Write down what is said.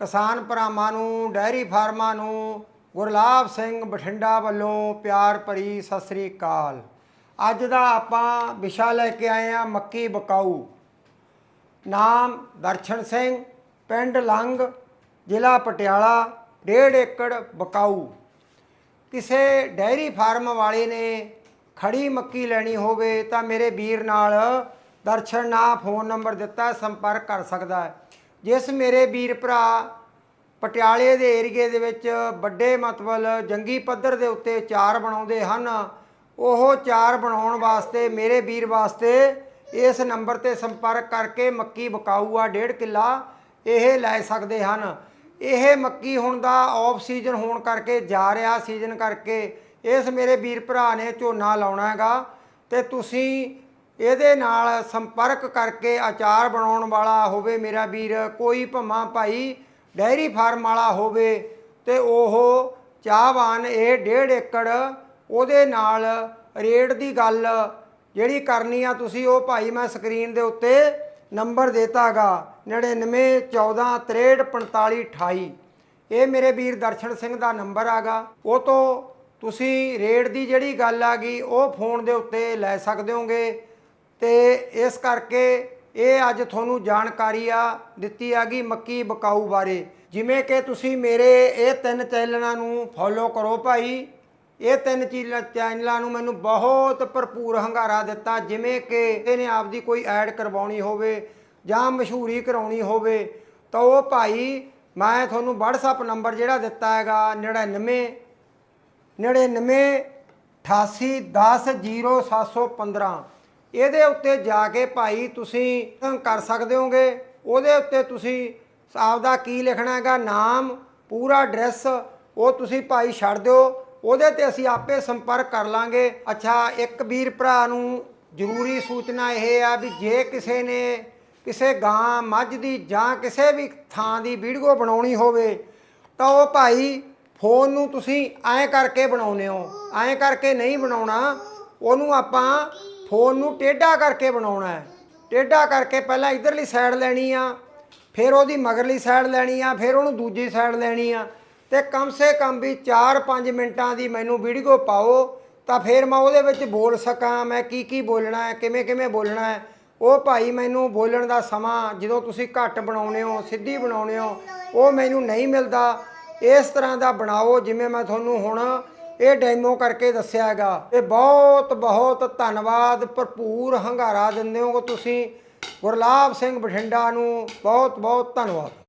ਕਿਸਾਨ ਭਰਾਵਾਂ ਨੂੰ ਡੈਰੀ ਫਾਰਮਾਂ ਨੂੰ ਗੁਰਲਾਬ ਸਿੰਘ ਬਠਿੰਡਾ ਵੱਲੋਂ ਪਿਆਰ ਭਰੀ ਸਤਿ ਸ੍ਰੀ ਅਕਾਲ। ਅੱਜ ਦਾ ਆਪਾਂ ਵਿਸ਼ਾ ਲੈ ਕੇ ਆਏ ਆ ਮੱਕੀ ਬਕਾਊ। ਨਾਮ ਦਰਸ਼ਨ ਸਿੰਘ, ਪਿੰਡ ਲੰਗ ਜ਼ਿਲ੍ਹਾ ਪਟਿਆਲਾ 1.5 ਏਕੜ ਬਕਾਊ। ਕਿਸੇ ਡੈਰੀ ਫਾਰਮ ਵਾਲੇ ਨੇ ਖੜੀ ਮੱਕੀ ਲੈਣੀ ਹੋਵੇ ਤਾਂ ਮੇਰੇ ਵੀਰ ਨਾਲ ਦਰਸ਼ਨ ਨਾ ਫੋਨ ਨੰਬਰ ਦਿੱਤਾ, ਸੰਪਰਕ ਕਰ ਸਕਦਾ ਹੈ। ਜਿਸ ਮੇਰੇ ਵੀਰ ਭਰਾ ਪਟਿਆਲੇ ਦੇ ਏਰੀਏ ਦੇ ਵਿੱਚ ਵੱਡੇ ਮਤਲਬ ਜੰਗੀ ਪੱਧਰ ਦੇ ਉੱਤੇ ਚਾਰ ਬਣਾਉਂਦੇ ਹਨ, ਉਹ ਚਾਰ ਬਣਾਉਣ ਵਾਸਤੇ, ਮੇਰੇ ਵੀਰ ਵਾਸਤੇ ਇਸ ਨੰਬਰ ਤੇ ਸੰਪਰਕ ਕਰਕੇ ਮੱਕੀ ਬਕਾਊ ਆ 1.5 ਕਿੱਲਾ ਇਹ ਲੈ ਸਕਦੇ ਹਨ। ਇਹ ਮੱਕੀ ਹੁਣ ਦਾ ਆਫ ਸੀਜ਼ਨ ਹੋਣ ਕਰਕੇ ਜਾ ਰਿਹਾ ਸੀਜ਼ਨ ਕਰਕੇ, ਇਸ ਮੇਰੇ ਵੀਰ ਭਰਾ ਨੇ ਝੋਨਾ ਲਾਉਣਾ ਹੈਗਾ ਤੇ ਤੁਸੀਂ ਇਹਦੇ ਨਾਲ ਸੰਪਰਕ ਕਰਕੇ ਆਚਾਰ ਬਣਾਉਣ ਵਾਲਾ ਹੋਵੇ ਮੇਰਾ ਵੀਰ, ਕੋਈ ਭਮਾ ਭਾਈ, ਡੈਰੀ ਫਾਰਮ ਵਾਲਾ ਹੋਵੇ ਤੇ ਉਹ ਚਾਹਵਾਨ ਇਹ ਡੇਢ ਏਕੜ ਉਹਦੇ ਨਾਲ ਰੇਟ ਦੀ ਗੱਲ ਜਿਹੜੀ ਕਰਨੀ ਆ ਤੁਸੀਂ ਉਹ ਭਾਈ ਮੈਂ ਸਕਰੀਨ ਦੇ ਉੱਤੇ ਨੰਬਰ ਦੇਤਾਗਾ 99 14 63 45 28 ਇਹ ਮੇਰੇ ਵੀਰ ਦਰਸ਼ਨ ਸਿੰਘ ਦਾ ਨੰਬਰ ਆਗਾ, ਉਹ ਤੋਂ ਤੁਸੀਂ ਰੇਟ ਦੀ ਜਿਹੜੀ ਗੱਲ ਆ ਗਈ ਉਹ ਫੋਨ ਦੇ ਉੱਤੇ ਲੈ ਸਕਦੇ ਹੋਗੇ। ਤੇ ਇਸ ਕਰਕੇ ਇਹ ਅੱਜ ਤੁਹਾਨੂੰ ਜਾਣਕਾਰੀ ਆ ਦਿੱਤੀ ਆ ਮੱਕੀ ਬਕਾਊ ਬਾਰੇ। ਜਿਵੇਂ ਕਿ ਤੁਸੀਂ ਮੇਰੇ ਇਹ ਤਿੰਨ ਚੈਨਲਾਂ ਨੂੰ ਫੋਲੋ ਕਰੋ ਭਾਈ। ਇਹ ਤਿੰਨ ਚੀਜ਼ਾਂ ਚੈਨਲਾਂ ਨੂੰ ਮੈਨੂੰ ਬਹੁਤ ਭਰਪੂਰ ਹੰਗਾਰਾ ਦਿੱਤਾ, ਜਿਵੇਂ ਕਿ ਇਹਨੇ ਆਪਦੀ ਕੋਈ ਐਡ ਕਰਵਾਉਣੀ ਹੋਵੇ ਜਾਂ ਮਸ਼ਹੂਰੀ ਕਰਾਉਣੀ ਹੋਵੇ, ਤਾਂ ਉਹ ਭਾਈ ਮੈਂ ਤੁਹਾਨੂੰ WhatsApp ਨੰਬਰ ਜਿਹੜਾ ਦਿੱਤਾ ਹੈਗਾ 99 99 88 10 0715 ਇਹਦੇ ਉੱਤੇ ਜਾ ਕੇ ਭਾਈ ਤੁਸੀਂ ਕਰ ਸਕਦੇ ਹੋਗੇ। ਉਹਦੇ ਉੱਤੇ ਤੁਸੀਂ ਆਪਦਾ ਕੀ ਲਿਖਣਾ ਹੈਗਾ, ਨਾਮ, ਪੂਰਾ ਐਡਰੈਸ, ਉਹ ਤੁਸੀਂ ਭਾਈ ਛੱਡ ਦਿਓ। ਉਹਦੇ ਤੇ ਅਸੀਂ ਆਪੇ ਸੰਪਰਕ ਕਰ ਲਾਂਗੇ। ਅੱਛਾ, ਇੱਕ ਵੀਰ ਭਰਾ ਨੂੰ ਜ਼ਰੂਰੀ ਸੂਚਨਾ ਇਹ ਆ ਵੀ ਜੇ ਕਿਸੇ ਨੇ ਕਿਸੇ ਗਾਂ, ਮੱਝ ਦੀ ਜਾਂ ਕਿਸੇ ਵੀ ਥਾਂ ਦੀ ਵੀਡੀਓ ਬਣਾਉਣੀ ਹੋਵੇ, ਤਾਂ ਉਹ ਭਾਈ ਫੋਨ ਨੂੰ ਤੁਸੀਂ ਐਂ ਕਰਕੇ ਬਣਾਉਨੇ ਹੋ। ਐਂ ਕਰਕੇ ਨਹੀਂ ਬਣਾਉਣਾ। ਉਹਨੂੰ ਆਪਾਂ ਫੋਨ ਨੂੰ ਟੇਢਾ ਕਰਕੇ ਬਣਾਉਣਾ ਹੈ। ਟੇਢਾ ਕਰਕੇ ਪਹਿਲਾਂ ਇਧਰਲੀ ਸਾਈਡ ਲੈਣੀ ਆ, ਫਿਰ ਉਹਦੀ ਮਗਰਲੀ ਸਾਈਡ ਲੈਣੀ ਆ, ਫਿਰ ਉਹਨੂੰ ਦੂਜੀ ਸਾਈਡ ਲੈਣੀ ਆ। ਤੇ ਕਮ ਸੇ ਕਮ ਵੀ 4-5 ਮਿੰਟਾਂ ਦੀ ਮੈਨੂੰ ਵੀਡੀਓ ਪਾਓ, ਤਾਂ ਫਿਰ ਮੈਂ ਉਹਦੇ ਵਿੱਚ ਬੋਲ ਸਕਾਂ, ਮੈਂ ਕੀ ਕੀ ਬੋਲਣਾ ਹੈ, ਕਿਵੇਂ ਕਿਵੇਂ ਬੋਲਣਾ ਹੈ। ਉਹ ਭਾਈ ਮੈਨੂੰ ਬੋਲਣ ਦਾ ਸਮਾਂ ਜਦੋਂ ਤੁਸੀਂ ਘੱਟ ਬਣਾਉਨੇ ਹੋ, ਸਿੱਧੀ ਬਣਾਉਨੇ ਹੋ, ਉਹ ਮੈਨੂੰ ਨਹੀਂ ਮਿਲਦਾ। ਇਸ ਤਰ੍ਹਾਂ ਦਾ ਬਣਾਓ ਜਿਵੇਂ ਮੈਂ ਤੁਹਾਨੂੰ ਹੁਣ ਇਹ ਡੈਮੋ ਕਰਕੇ ਦੱਸਿਆ ਹੈਗਾ। ਇਹ ਬਹੁਤ ਬਹੁਤ ਧੰਨਵਾਦ, ਭਰਪੂਰ ਹੰਗਾਰਾ ਦਿੰਦੇ ਹੋ ਤੁਸੀਂ। ਗੁਰਲਾਬ ਸਿੰਘ ਬਠਿੰਡਾ ਨੂੰ ਬਹੁਤ ਬਹੁਤ ਧੰਨਵਾਦ।